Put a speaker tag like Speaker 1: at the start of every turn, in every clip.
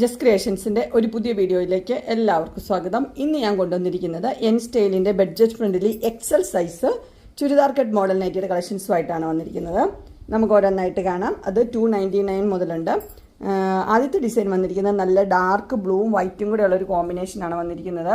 Speaker 1: Just ക്രിയേഷൻസിന്റെ ഒരു പുതിയ വീഡിയോയിലേക്ക് എല്ലാവർക്കും സ്വാഗതം. ഇന്ന് ഞാൻ കൊണ്ടുവന്നിരിക്കുന്നത് N സ്റ്റൈലിന്റെ budget friendly XL size churidar cut model നൈറ്റിയുടെ കളക്ഷൻസുമായിട്ടാണ് വന്നിരിക്കുന്നത്. നമുക്ക് ഓരോന്നായിട്ട് കാണാം. അത് ടു നയന്റി നയൻ മുതലുണ്ട് ആദ്യത്തെ ഡിസൈൻ വന്നിരിക്കുന്നത് നല്ല ഡാർക്ക് ബ്ലൂവും വൈറ്റും കൂടെ ഉള്ളൊരു കോമ്പിനേഷനാണ് വന്നിരിക്കുന്നത്.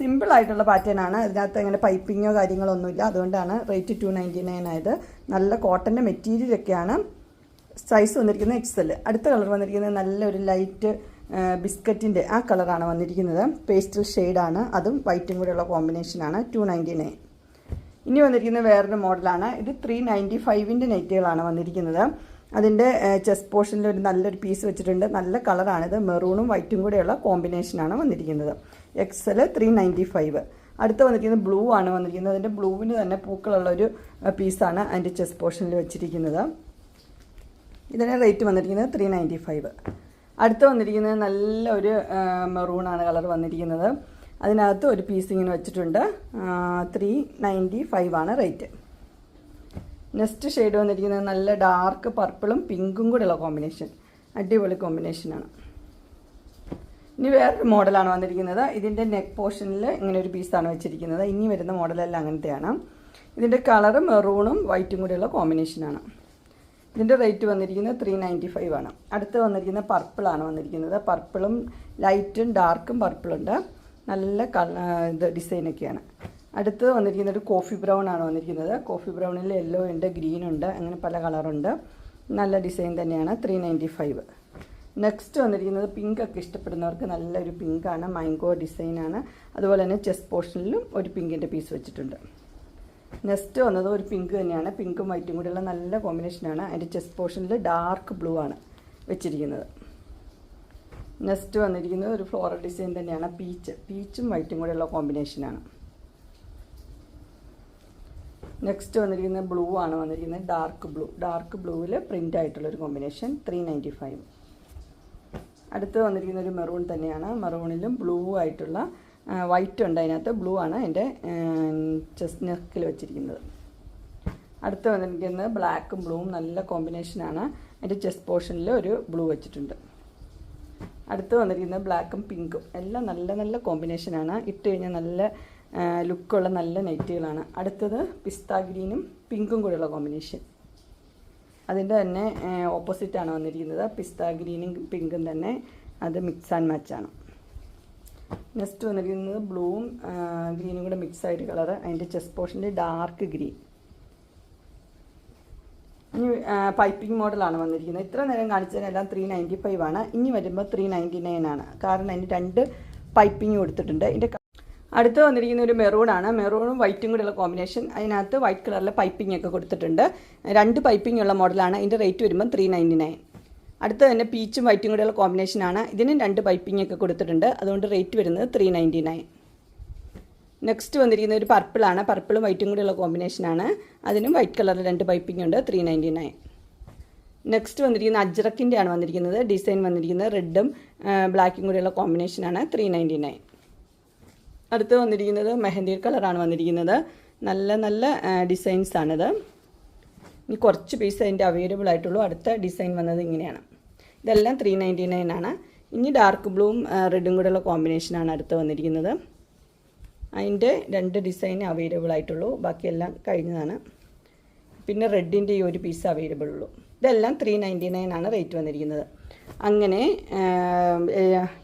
Speaker 1: സിമ്പിൾ ആയിട്ടുള്ള പാറ്റേൺ ആണ്. ഇതിനകത്ത് അങ്ങനെ പൈപ്പിങ്ങോ കാര്യങ്ങളോ ഒന്നുമില്ല. അതുകൊണ്ടാണ് റേറ്റ് ടു നയന്റി നയൻ ആയത്. നല്ല കോട്ടന്റെ മെറ്റീരിയലൊക്കെയാണ് സൈസ് വന്നിരിക്കുന്നത് എക്സൽ അടുത്ത കളർ വന്നിരിക്കുന്നത് നല്ലൊരു ലൈറ്റ് ബിസ്ക്കറ്റിന്റെ ആ കളറാണ് വന്നിരിക്കുന്നത്. പേസ്റ്റൽ ഷെയ്ഡാണ് അതും വൈറ്റും കൂടെയുള്ള കോമ്പിനേഷനാണ് ടു നയന്റി നയൻ ഇനി വന്നിരിക്കുന്നത് വേറൊരു മോഡലാണ് ഇത് ത്രീ നയന്റി ഫൈവിന്റെ നെറ്റുകളാണ് വന്നിരിക്കുന്നത്. അതിന്റെ ചെസ്റ്റ് പോർഷനിൽ ഒരു നല്ലൊരു പീസ് വെച്ചിട്ടുണ്ട്. നല്ല കളറാണിത് മെറൂണും വൈറ്റും കൂടെയുള്ള കോമ്പിനേഷനാണ് വന്നിരിക്കുന്നത്. എക്സൽ ത്രീ നയന്റി ഫൈവ് അടുത്ത് വന്നിരിക്കുന്നത് ബ്ലൂ ആണ് വന്നിരിക്കുന്നത്. അതിന്റെ ബ്ലൂവിന് തന്നെ പൂക്കളുള്ള ഒരു പീസാണ് അതിന്റെ ചെസ്റ്റ് പോർഷനിൽ വെച്ചിരിക്കുന്നത്. ഇതിന് റേറ്റ് വന്നിരിക്കുന്നത് ത്രീ നയന്റി ഫൈവ് അടുത്ത് വന്നിരിക്കുന്നത് നല്ല ഒരു മെറൂണാണ് കളർ വന്നിരിക്കുന്നത്. അതിനകത്ത് ഒരു പീസ് ഇങ്ങനെ വെച്ചിട്ടുണ്ട്. ത്രീ നയന്റി ഫൈവ് ആണ് റേറ്റ് നെക്സ്റ്റ് ഷെയ്ഡ് വന്നിരിക്കുന്നത് നല്ല ഡാർക്ക് പർപ്പിളും പിങ്കും കൂടെയുള്ള കോമ്പിനേഷൻ അടിപൊളി കോമ്പിനേഷനാണ് ഇനി വേറൊരു മോഡലാണ് വന്നിരിക്കുന്നത്. ഇതിന്റെ നെക്ക് പോർഷനിൽ ഇങ്ങനെ ഒരു പീസാണ് വെച്ചിരിക്കുന്നത്. ഇനി വരുന്ന മോഡലെല്ലാം അങ്ങനത്തെയാണ്. ഇതിന്റെ കളറ് മെറൂണും വൈറ്റും കൂടെയുള്ള കോമ്പിനേഷനാണ് ഇതിന്റെ റേറ്റ് വന്നിരിക്കുന്നത് ത്രീ നയന്റി ഫൈവ് ആണ്. അടുത്ത് വന്നിരിക്കുന്നത് പർപ്പിളാണ് വന്നിരിക്കുന്നത്. പർപ്പിളും ലൈറ്റും ഡാർക്കും പർപ്പിളുണ്ട് നല്ല ഇത് ഡിസൈനൊക്കെയാണ് അടുത്ത് വന്നിരിക്കുന്നത് ഒരു കോഫി ബ്രൗൺ ആണ് വന്നിരിക്കുന്നത്. കോഫി ബ്രൗണിൽ യെല്ലോ ഉണ്ട് ഗ്രീൻ ഉണ്ട് അങ്ങനെ പല കളറുണ്ട് നല്ല ഡിസൈൻ തന്നെയാണ് ത്രീ നയന്റി ഫൈവ് നെക്സ്റ്റ് വന്നിരിക്കുന്നത് പിങ്ക് ഒക്കെ ഇഷ്ടപ്പെടുന്നവർക്ക് നല്ലൊരു പിങ്കാണ് മാംഗോ ഡിസൈനാണ് അതുപോലെ തന്നെ ചെസ്റ്റ് പോർഷനിലും ഒരു പിങ്കിന്റെ പീസ് വെച്ചിട്ടുണ്ട്. നെക്സ്റ്റ് വന്നത് ഒരു പിങ്ക് തന്നെയാണ്. പിങ്കും വൈറ്റും കൂടെയുള്ള നല്ല കോമ്പിനേഷനാണ് അതിന്റെ ചെസ്റ്റ് പോർഷനിൽ ഡാർക്ക് ബ്ലൂ ആണ് വെച്ചിരിക്കുന്നത്. നെക്സ്റ്റ് വന്നിരിക്കുന്നത് ഒരു ഫ്ലോറൽ ഡിസൈൻ തന്നെയാണ്. പീച്ച് പീച്ചും വൈറ്റും കൂടെയുള്ള കോമ്പിനേഷനാണ് നെക്സ്റ്റ് വന്നിരിക്കുന്നത് ബ്ലൂ ആണ്. വന്നിരിക്കുന്നത് ഡാർക്ക് ബ്ലൂ ഡാർക്ക് ബ്ലൂവിൽ പ്രിന്റ് ആയിട്ടുള്ള ഒരു കോമ്പിനേഷൻ ത്രീ നയന്റി ഫൈവ് അടുത്ത് വന്നിരിക്കുന്ന ഒരു മെറൂൺ തന്നെയാണ്. മെറൂണിലും ബ്ലൂ ആയിട്ടുള്ള വൈറ്റ് ഉണ്ട് അതിനകത്ത്. ബ്ലൂ ആണ് എന്റെ ചെസ്റ്റ് നെക്കിൽ വെച്ചിരിക്കുന്നത്. അടുത്ത് വന്നിരിക്കുന്നത് ബ്ലാക്കും ബ്ലൂവും നല്ല കോമ്പിനേഷനാണ് എന്റെ ചെസ്റ്റ് പോർഷനിൽ ഒരു ബ്ലൂ വെച്ചിട്ടുണ്ട്. അടുത്ത് വന്നിരിക്കുന്നത് ബ്ലാക്കും പിങ്കും എല്ലാം നല്ല നല്ല കോമ്പിനേഷനാണ് ഇട്ട് കഴിഞ്ഞാൽ നല്ല ലുക്കുള്ള നല്ല നെറ്റുകളാണ്. അടുത്തത് പിസ്ത ഗ്രീനും പിങ്കും കൂടെയുള്ള കോമ്പിനേഷൻ അതിന്റെ തന്നെ ഓപ്പോസിറ്റാണ് വന്നിരിക്കുന്നത്. പിസ്ത ഗ്രീനും പിങ്കും തന്നെ. അത് മിക്സ് ആൻഡ് മാച്ചാണ് നെക്സ്റ്റ് വന്നിരിക്കുന്നത് ബ്ലൂവും ഗ്രീനും കൂടെ മിക്സ് ആയിട്ട് കളറ് അതിന്റെ ചെസ്റ്റ് പോർഷന്റെ ഡാർക്ക് ഗ്രീൻ ഇനി പൈപ്പിംഗ് മോഡലാണ് വന്നിരിക്കുന്നത്. ഇത്ര നേരം കാണിച്ചതിനെല്ലാം ത്രീ നയന്റി ഫൈവ് ആണ്. ഇനി വരുമ്പോൾ ത്രീ നയന്റി നയൻ ആണ്. കാരണം അതിന് രണ്ട് പൈപ്പിംഗ് കൊടുത്തിട്ടുണ്ട് ഇതിന്റെ അടുത്ത് വന്നിരിക്കുന്ന ഒരു മെറൂൺ ആണ്. മെറൂണും വൈറ്റും കൂടെയുള്ള കോമ്പിനേഷൻ അതിനകത്ത് വൈറ്റ് കളറിലെ പൈപ്പിംഗ് ഒക്കെ കൊടുത്തിട്ടുണ്ട്. രണ്ട് പൈപ്പിംഗ് ഉള്ള മോഡലാണ് ഇതിന്റെ റേറ്റ് വരുമ്പോൾ ത്രീ നയന്റി നയൻ അടുത്ത് തന്നെ പീച്ചും വൈറ്റും കൂടെയുള്ള കോമ്പിനേഷനാണ് ഇതിനും രണ്ട് പൈപ്പിംഗ് ഒക്കെ കൊടുത്തിട്ടുണ്ട്. അതുകൊണ്ട് റേറ്റ് വരുന്നത് ത്രീ നയന്റി നയൻ നെക്സ്റ്റ് വന്നിരിക്കുന്ന ഒരു പർപ്പിളാണ് പർപ്പിളും വൈറ്റും കൂടെയുള്ള കോമ്പിനേഷനാണ് അതിനും വൈറ്റ് കളറിൽ രണ്ട് പൈപ്പിംഗ് ഉണ്ട്. ത്രീ നയന്റി നയൻ നെക്സ്റ്റ് വന്നിരിക്കുന്ന അജ്രക്കിന്റെ ആണ് വന്നിരിക്കുന്നത്. ഡിസൈൻ വന്നിരിക്കുന്നത് റെഡും ബ്ലാക്കും കൂടെയുള്ള കോമ്പിനേഷനാണ് ത്രീ നയന്റി നയൻ അടുത്ത് വന്നിരിക്കുന്നത് മെഹന്തി കളറാണ് വന്നിരിക്കുന്നത്. നല്ല നല്ല ഡിസൈൻസ് ആണിത്. ഇനി കുറച്ച് പീസ് അതിന്റെ അവൈലബിൾ ആയിട്ടുള്ളൂ. അടുത്ത ഡിസൈൻ വന്നത് ഇങ്ങനെയാണ്. ഇതെല്ലാം ത്രീ നയന്റി നയൻ ആണ്. ഇനി ഡാർക്ക് ബ്ലൂവും റെഡും കൂടെയുള്ള കോമ്പിനേഷനാണ് അടുത്ത് വന്നിരിക്കുന്നത്. അതിന്റെ രണ്ട് ഡിസൈൻ അവൈലബിൾ ആയിട്ടുള്ളൂ. ബാക്കിയെല്ലാം കഴിഞ്ഞതാണ്. പിന്നെ റെഡിന്റെ ഈ ഒരു പീസ് അവൈലബിൾ ഉള്ളൂ. ഇതെല്ലാം ത്രീ നയന്റി നയൻ ആണ് റേറ്റ് വന്നിരിക്കുന്നത്. അങ്ങനെ